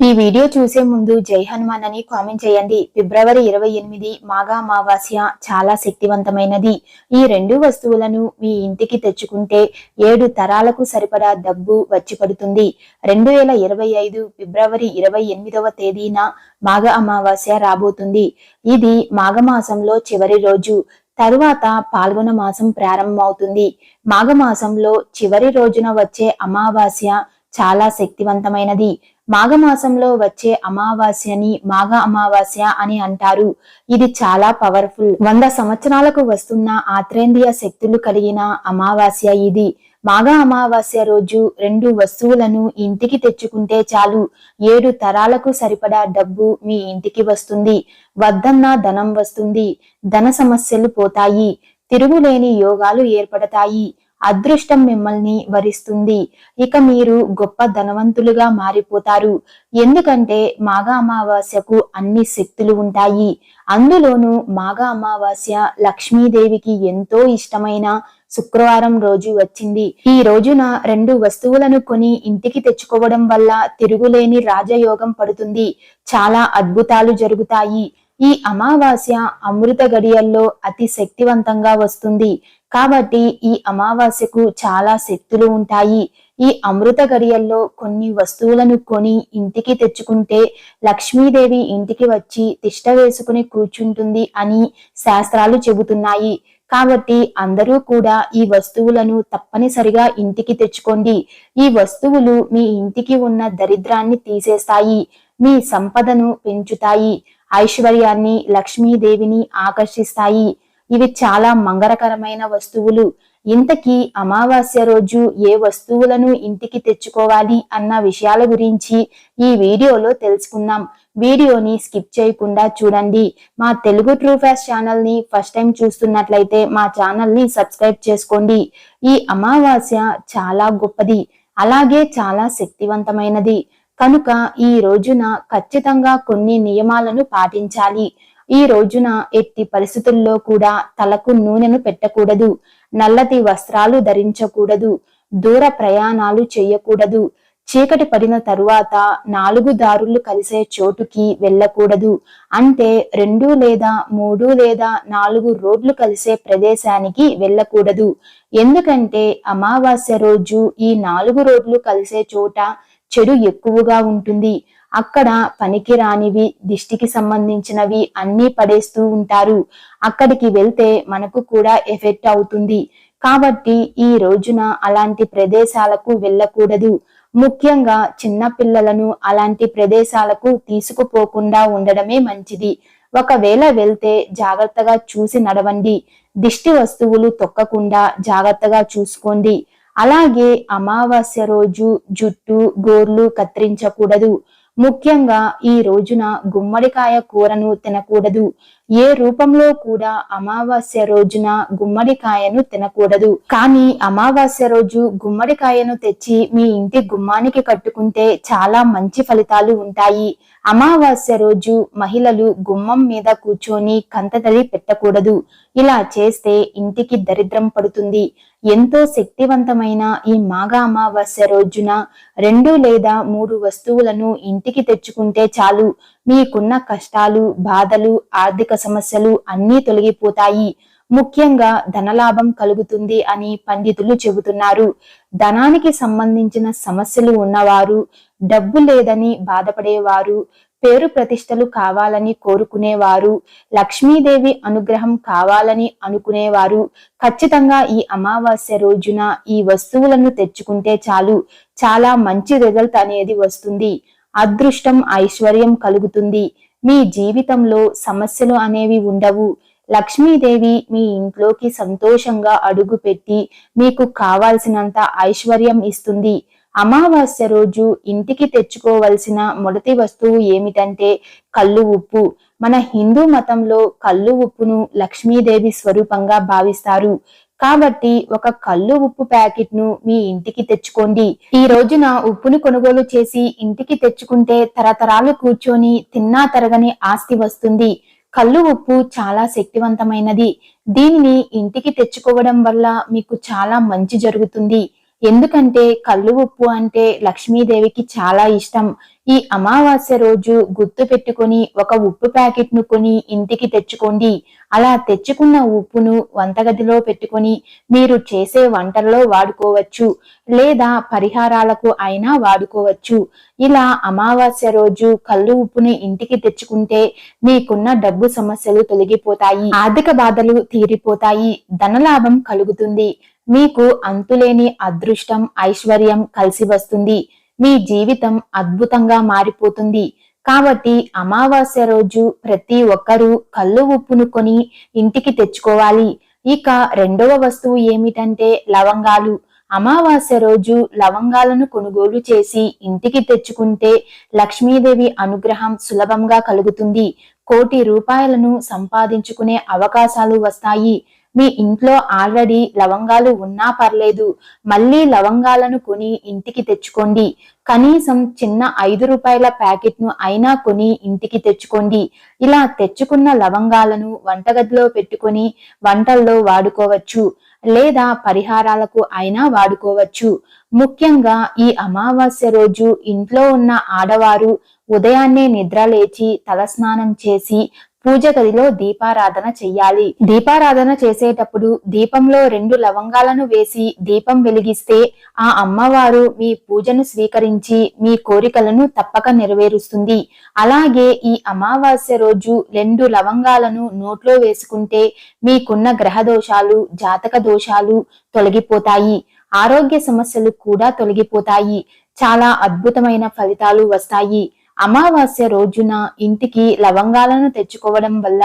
ఈ వీడియో చూసే ముందు జై హనుమాన్ అని కామెంట్ చేయండి. ఫిబ్రవరి ఇరవై ఎనిమిది మాఘామావాస్య చాలా శక్తివంతమైనది. ఈ రెండు వస్తువులను మీ ఇంటికి తెచ్చుకుంటే ఏడు తరాలకు సరిపడా డబ్బు వచ్చి పడుతుంది. రెండు వేల ఇరవై ఐదు ఫిబ్రవరి ఇరవై ఎనిమిదవ తేదీన మాఘ అమావాస్య రాబోతుంది. ఇది మాఘమాసంలో చివరి రోజు. తరువాత పాల్గొన మాసం ప్రారంభమవుతుంది. మాఘమాసంలో చివరి రోజున వచ్చే అమావాస్య చాలా శక్తివంతమైనది. మాఘమాసంలో వచ్చే అమావాస్యని మాఘ అమావాస్య అని అంటారు. ఇది చాలా పవర్ఫుల్ వంద సంవత్సరాలకు వస్తున్న ఆత్రేంద్రియ శక్తులు కలిగిన అమావాస్య ఇది. మాఘ అమావాస్య రోజు రెండు వస్తువులను ఇంటికి తెచ్చుకుంటే చాలు. ఏడు తరాలకు సరిపడా డబ్బు మీ ఇంటికి వస్తుంది. వద్దన్న ధనం వస్తుంది. ధన సమస్యలు పోతాయి. తిరుగులేని యోగాలు ఏర్పడతాయి. అదృష్టం మిమ్మల్ని వరిస్తుంది. ఇక మీరు గొప్ప ధనవంతులుగా మారిపోతారు. ఎందుకంటే మాఘ అమావాస్యకు అన్ని శక్తులు ఉంటాయి. అందులోనూ మాఘ అమావాస్య లక్ష్మీదేవికి ఎంతో ఇష్టమైన శుక్రవారం రోజు వచ్చింది. ఈ రోజున రెండు వస్తువులను కొని ఇంటికి తెచ్చుకోవడం వల్ల తిరుగులేని రాజయోగం పడుతుంది. చాలా అద్భుతాలు జరుగుతాయి. ఈ అమావాస్య అమృత గడియల్లో అతి శక్తివంతంగా వస్తుంది. కాబట్టి ఈ అమావాస్యకు చాలా శక్తులు ఉంటాయి. ఈ అమృత గడియల్లో కొన్ని వస్తువులను కొని ఇంటికి తెచ్చుకుంటే లక్ష్మీదేవి ఇంటికి వచ్చి తిష్ట వేసుకుని కూర్చుంటుంది అని శాస్త్రాలు చెబుతున్నాయి. కాబట్టి అందరూ కూడా ఈ వస్తువులను తప్పనిసరిగా ఇంటికి తెచ్చుకోండి. ఈ వస్తువులు మీ ఇంటికి ఉన్న దరిద్రాన్ని తీసేస్తాయి. మీ సంపదను పెంచుతాయి. ఐశ్వర్యాన్ని లక్ష్మీదేవిని ఆకర్షిస్తాయి. ఇవి చాలా మంగళకరమైన వస్తువులు. ఇంతకీ అమావాస్య రోజు ఏ వస్తువులను ఇంటికి తెచ్చుకోవాలి అన్న విషయాల గురించి ఈ వీడియోలో తెలుసుకుందాం. వీడియోని స్కిప్ చేయకుండా చూడండి. మా తెలుగు ట్రూ ఫ్యాస్ ఛానల్ని ఫస్ట్ టైం చూస్తున్నట్లయితే మా ఛానల్ని సబ్స్క్రైబ్ చేసుకోండి. ఈ అమావాస్య చాలా గొప్పది. అలాగే చాలా శక్తివంతమైనది. కనుక ఈ రోజున ఖచ్చితంగా కొన్ని నియమాలను పాటించాలి. ఈ రోజున ఎట్టి పరిస్థితుల్లో కూడా తలకు నూనెను పెట్టకూడదు నల్లటి వస్త్రాలు ధరించకూడదు దూర ప్రయాణాలు చేయకూడదు చీకటి పడిన తరువాత నాలుగు దారులు కలిసే చోటుకి వెళ్ళకూడదు. అంటే రెండు లేదా మూడు లేదా నాలుగు రోడ్లు కలిసే ప్రదేశానికి వెళ్ళకూడదు. ఎందుకంటే అమావాస్య రోజు ఈ నాలుగు రోడ్లు కలిసే చోట చెడు ఎక్కువగా ఉంటుంది. అక్కడ పనికి రానివి దిష్టికి సంబంధించినవి అన్నీ పడేస్తూ ఉంటారు. అక్కడికి వెళ్తే మనకు కూడా ఎఫెక్ట్ అవుతుంది. కాబట్టి ఈ రోజున అలాంటి ప్రదేశాలకు వెళ్ళకూడదు. ముఖ్యంగా చిన్న పిల్లలను అలాంటి ప్రదేశాలకు తీసుకుపోకుండా ఉండడమే మంచిది. ఒకవేళ వెళ్తే జాగ్రత్తగా చూసి నడవండి. దిష్టి వస్తువులు తొక్కకుండా జాగ్రత్తగా చూసుకోండి. అలాగే అమావాస్య రోజు జుట్టు గోర్లు కత్తిరించకూడదు. ముఖ్యంగా ఈ రోజున గుమ్మడికాయ కూరను తినకూడదు. ఏ రూపంలో కూడా అమావాస్య రోజున గుమ్మడికాయను తినకూడదు. కానీ అమావాస్య రోజు గుమ్మడికాయను తెచ్చి మీ ఇంటి గుమ్మానికి కట్టుకుంటే చాలా మంచి ఫలితాలు ఉంటాయి. అమావాస్య రోజు మహిళలు గుమ్మం మీద కూర్చొని కంతతడి పెట్టకూడదు. ఇలా చేస్తే ఇంటికి దరిద్రం పడుతుంది. ఎంతో శక్తివంతమైన ఈ మాఘ అమావాస్య రోజున రెండు లేదా మూడు వస్తువులను ఇంటికి తెచ్చుకుంటే చాలు. మీకున్న కష్టాలు బాధలు ఆర్థిక సమస్యలు అన్నీ తొలగిపోతాయి. ముఖ్యంగా ధనలాభం కలుగుతుంది అని పండితులు చెబుతున్నారు. ధనానికి సంబంధించిన సమస్యలు ఉన్నవారు డబ్బు లేదని బాధపడేవారు పేరు ప్రతిష్టలు కావాలని కోరుకునేవారు లక్ష్మీదేవి అనుగ్రహం కావాలని అనుకునేవారు. ఖచ్చితంగా ఈ అమావాస్య రోజున ఈ వస్తువులను తెచ్చుకుంటే చాలు. చాలా మంచి రిజల్ట్ అనేది వస్తుంది. అదృష్టం ఐశ్వర్యం కలుగుతుంది. మీ జీవితంలో సమస్యలు అనేవి ఉండవు. లక్ష్మీదేవి మీ ఇంట్లోకి సంతోషంగా అడుగు పెట్టి మీకు కావాల్సినంత ఐశ్వర్యం ఇస్తుంది. అమావాస్య రోజు ఇంటికి తెచ్చుకోవలసిన మొదటి వస్తువు ఏమిటంటే కళ్ళు ఉప్పు. మన హిందూ మతంలో కళ్ళు ఉప్పును లక్ష్మీదేవి స్వరూపంగా భావిస్తారు. కాబట్టి ఒక కళ్ళు ఉప్పు ప్యాకెట్ను మీ ఇంటికి తెచ్చుకోండి. ఈ రోజున ఉప్పును కొనుగోలు చేసి ఇంటికి తెచ్చుకుంటే తరతరాలు కూర్చొని తిన్నా తరగని ఆస్తి వస్తుంది. కళ్ళు ఉప్పు చాలా శక్తివంతమైనది. దీనిని ఇంటికి తెచ్చుకోవడం వల్ల మీకు చాలా మంచి జరుగుతుంది. ఎందుకంటే కళ్ళు ఉప్పు అంటే లక్ష్మీదేవికి చాలా ఇష్టం. ఈ అమావాస్య రోజు గుర్తు పెట్టుకొని ఒక ఉప్పు ప్యాకెట్ను కొని ఇంటికి తెచ్చుకోండి. అలా తెచ్చుకున్న ఉప్పును వంటగదిలో పెట్టుకొని మీరు చేసే వంటల్లో వాడుకోవచ్చు. లేదా పరిహారాలకు అయినా వాడుకోవచ్చు. ఇలా అమావాస్య రోజు కళ్ళు ఉప్పుని ఇంటికి తెచ్చుకుంటే మీకున్న డబ్బు సమస్యలు తొలగిపోతాయి. ఆర్థిక బాధలు తీరిపోతాయి. ధనలాభం కలుగుతుంది. మీకు అంతులేని అదృష్టం ఐశ్వర్యం కలిసి వస్తుంది. మీ జీవితం అద్భుతంగా మారిపోతుంది. కాబట్టి అమావాస్య రోజు ప్రతి ఒక్కరూ కళ్ళు ఉప్పును కొని ఇంటికి తెచ్చుకోవాలి. ఇక రెండవ వస్తువు ఏమిటంటే లవంగాలు. అమావాస్య రోజు లవంగాలను కొనుగోలు చేసి ఇంటికి తెచ్చుకుంటే లక్ష్మీదేవి అనుగ్రహం సులభంగా కలుగుతుంది. కోటి రూపాయలను సంపాదించుకునే అవకాశాలు వస్తాయి. మీ ఇంట్లో ఆల్రెడీ లవంగాలు ఉన్నా పర్లేదు మళ్ళీ లవంగాలను కొని ఇంటికి తెచ్చుకోండి. కనీసం చిన్న ఐదు రూపాయల ప్యాకెట్ను అయినా కొని ఇంటికి తెచ్చుకోండి. ఇలా తెచ్చుకున్న లవంగాలను వంటగదిలో పెట్టుకొని వంటల్లో వాడుకోవచ్చు లేదా పరిహారాలకు అయినా వాడుకోవచ్చు. ముఖ్యంగా ఈ అమావాస్య రోజు ఇంట్లో ఉన్న ఆడవారు ఉదయాన్నే నిద్ర లేచి తలస్నానం చేసి పూజ గదిలో దీపారాధన చెయ్యాలి. దీపారాధన చేసేటప్పుడు దీపంలో రెండు లవంగాలను వేసి దీపం వెలిగిస్తే ఆ అమ్మవారు మీ పూజను స్వీకరించి మీ కోరికలను తప్పక నెరవేరుస్తుంది. అలాగే ఈ అమావాస్య రోజు రెండు లవంగాలను నోట్లో వేసుకుంటే మీకున్న గ్రహ దోషాలు జాతక దోషాలు తొలగిపోతాయి. ఆరోగ్య సమస్యలు కూడా తొలగిపోతాయి. చాలా అద్భుతమైన ఫలితాలు వస్తాయి. అమావాస్య రోజున ఇంటికి లవంగాలను తెచ్చుకోవడం వల్ల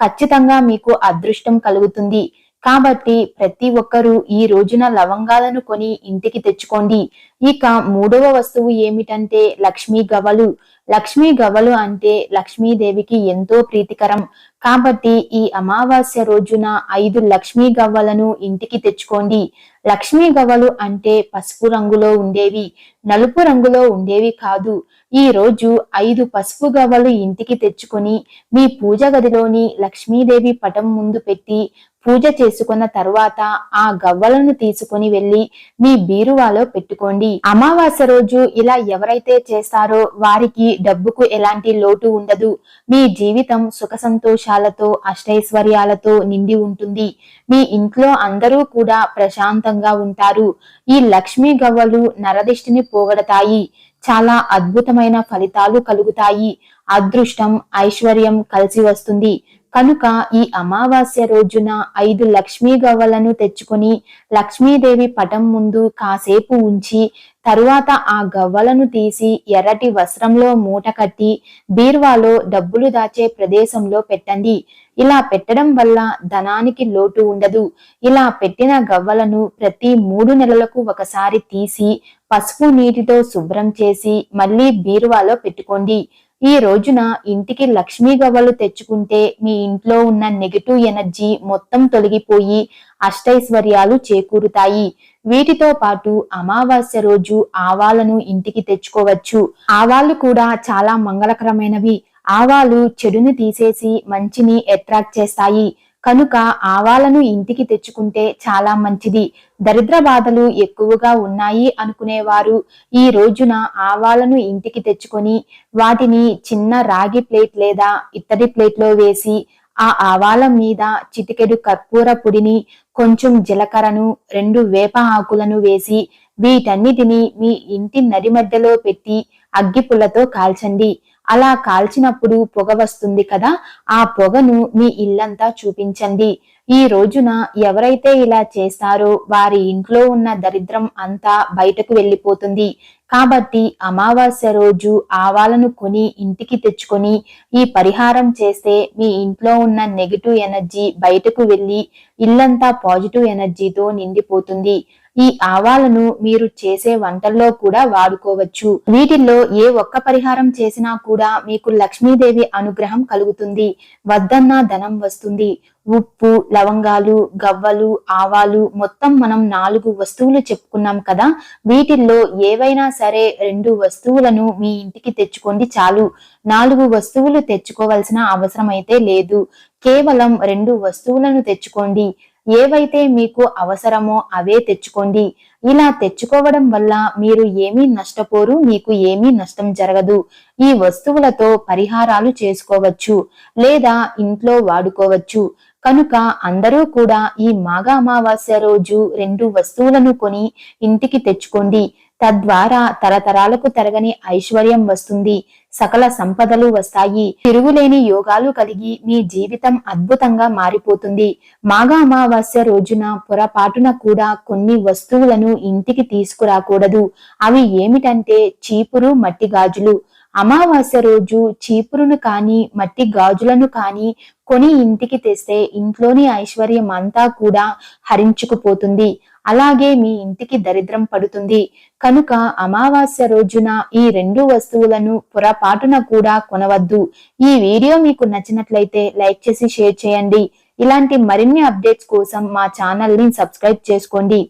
ఖచ్చితంగా మీకు అదృష్టం కలుగుతుంది. కాబట్టి ప్రతి ఒక్కరూ ఈ రోజున లవంగాలను కొని ఇంటికి తెచ్చుకోండి. ఇక మూడవ వస్తువు ఏమిటంటే లక్ష్మీ గవలు. లక్ష్మీ గవలు అంటే లక్ష్మీదేవికి ఎంతో ప్రీతికరం. కాబట్టి ఈ అమావాస్య రోజున ఐదు లక్ష్మీ గవ్వలను ఇంటికి తెచ్చుకోండి. లక్ష్మీ గవ్వలు అంటే పసుపు రంగులో ఉండేవి నలుపు రంగులో ఉండేవి కాదు. ఈ రోజు ఐదు పసుపు గవ్వలు ఇంటికి తెచ్చుకొని మీ పూజ గదిలోని లక్ష్మీదేవి పటం ముందు పెట్టి పూజ చేసుకున్న తరువాత ఆ గవ్వలను తీసుకుని వెళ్ళి మీ బీరువాలో పెట్టుకోండి. అమావాస్య రోజు ఇలా ఎవరైతే చేస్తారో వారికి డబ్బుకు ఎలాంటి లోటు ఉండదు. మీ జీవితం సుఖ సంతోషాలతో అష్టైశ్వర్యాలతో నిండి ఉంటుంది. మీ ఇంట్లో అందరూ కూడా ప్రశాంతంగా ఉంటారు. ఈ లక్ష్మీ గవ్వలు నరదిష్టిని పోగొడతాయి. చాలా అద్భుతమైన ఫలితాలు కలుగుతాయి. అదృష్టం ఐశ్వర్యం కలిసి వస్తుంది. కనుక ఈ అమావాస్య రోజున ఐదు లక్ష్మీ గవ్వలను తెచ్చుకొని లక్ష్మీదేవి పటం ముందు కాసేపు ఉంచి తరువాత ఆ గవ్వలను తీసి ఎర్రటి వస్త్రంలో మూట కట్టి బీర్వాలో డబ్బులు దాచే ప్రదేశంలో పెట్టండి. ఇలా పెట్టడం వల్ల ధనానికి లోటు ఉండదు. ఇలా పెట్టిన గవ్వలను ప్రతి మూడు నెలలకు ఒకసారి తీసి పసుపు నీటితో శుభ్రం చేసి మళ్ళీ బీరువాలో పెట్టుకోండి. ఈ రోజున ఇంటికి లక్ష్మీ గవ్వలు తెచ్చుకుంటే మీ ఇంట్లో ఉన్న నెగటివ్ ఎనర్జీ మొత్తం తొలగిపోయి అష్టైశ్వర్యాలు చేకూరుతాయి. వీటితో పాటు అమావాస్య రోజు ఆవాలను ఇంటికి తెచ్చుకోవచ్చు. ఆవాలు కూడా చాలా మంగళకరమైనవి. ఆవాలు చెడుని తీసేసి మంచిని అట్రాక్ట్ చేస్తాయి. కనుక ఆవాలను ఇంటికి తెచ్చుకుంటే చాలా మంచిది. దరిద్ర బాధలు ఎక్కువగా ఉన్నాయి అనుకునేవారు. ఈ రోజున ఆవాలను ఇంటికి తెచ్చుకొని వాటిని చిన్న రాగి ప్లేట్ లేదా ఇత్తడి ప్లేట్లో వేసి ఆ ఆవాల మీద చిటికెడు కర్పూర పొడిని కొంచెం జీలకర్రను రెండు వేప ఆకులను వేసి వీటన్నిటిని మీ ఇంటి నడి మధ్యలో పెట్టి అగ్గిపుల్లతో కాల్చండి. అలా కాల్చినప్పుడు పొగ వస్తుంది కదా ఆ పొగను మీ ఇల్లంతా చూపించండి. ఈ రోజున ఎవరైతే ఇలా చేస్తారో వారి ఇంట్లో ఉన్న దరిద్రం అంతా బయటకు వెళ్ళిపోతుంది. కాబట్టి అమావాస్య రోజు ఆవాలను కొని ఇంటికి తెచ్చుకొని ఈ పరిహారం చేస్తే మీ ఇంట్లో ఉన్న నెగిటివ్ ఎనర్జీ బయటకు వెళ్ళి ఇల్లంతా పాజిటివ్ ఎనర్జీతో నిండిపోతుంది. ఈ ఆవాలను మీరు చేసే వంటల్లో కూడా వాడుకోవచ్చు. వీటిల్లో ఏ ఒక్క పరిహారం చేసినా కూడా మీకు లక్ష్మీదేవి అనుగ్రహం కలుగుతుంది. వద్దన్నా ధనం వస్తుంది. ఉప్పు లవంగాలు గవ్వలు ఆవాలు మొత్తం మనం నాలుగు వస్తువులు చెప్పుకున్నాం కదా వీటిల్లో ఏవైనా సరే రెండు వస్తువులను మీ ఇంటికి తెచ్చుకోండి చాలు. నాలుగు వస్తువులు తెచ్చుకోవాల్సిన అవసరం అయితే లేదు. కేవలం రెండు వస్తువులను తెచ్చుకోండి. ఏవైతే మీకు అవసరమో అవే తెచ్చుకోండి. ఇలా తెచ్చుకోవడం వల్ల మీరు ఏమీ నష్టపోరు మీకు ఏమీ నష్టం జరగదు. ఈ వస్తువులతో పరిహారాలు చేసుకోవచ్చు లేదా ఇంట్లో వాడుకోవచ్చు. కనుక అందరూ కూడా ఈ మాఘ అమావాస్య రోజు రెండు వస్తువులను కొని ఇంటికి తెచ్చుకోండి. తద్వారా తరతరాలకు తరగని ఐశ్వర్యం వస్తుంది. సకల సంపదలు వస్తాయి. తిరుగులేని యోగాలు కలిగి మీ జీవితం అద్భుతంగా మారిపోతుంది. మాఘ అమావాస్య రోజున పొరపాటున కూడా కొన్ని వస్తువులను ఇంటికి తీసుకురాకూడదు. అవి ఏమిటంటే చీపురు మట్టి గాజులు. అమావాస్య రోజు చీపురును కానీ మట్టి గాజులను కానీ కొని ఇంటికి తెస్తే ఇంట్లోని ఐశ్వర్యం అంతా కూడా హరించుకుపోతుంది. అలాగే మీ ఇంటికి దరిద్రం పడుతుంది. కనుక అమావాస్య రోజున ఈ రెండు వస్తువులను పొరపాటున కూడా కొనవద్దు. ఈ వీడియో మీకు నచ్చినట్లయితే లైక్ చేసి షేర్ చేయండి. ఇలాంటి మరిన్ని అప్డేట్స్ కోసం మా ఛానల్ని సబ్స్క్రైబ్ చేసుకోండి.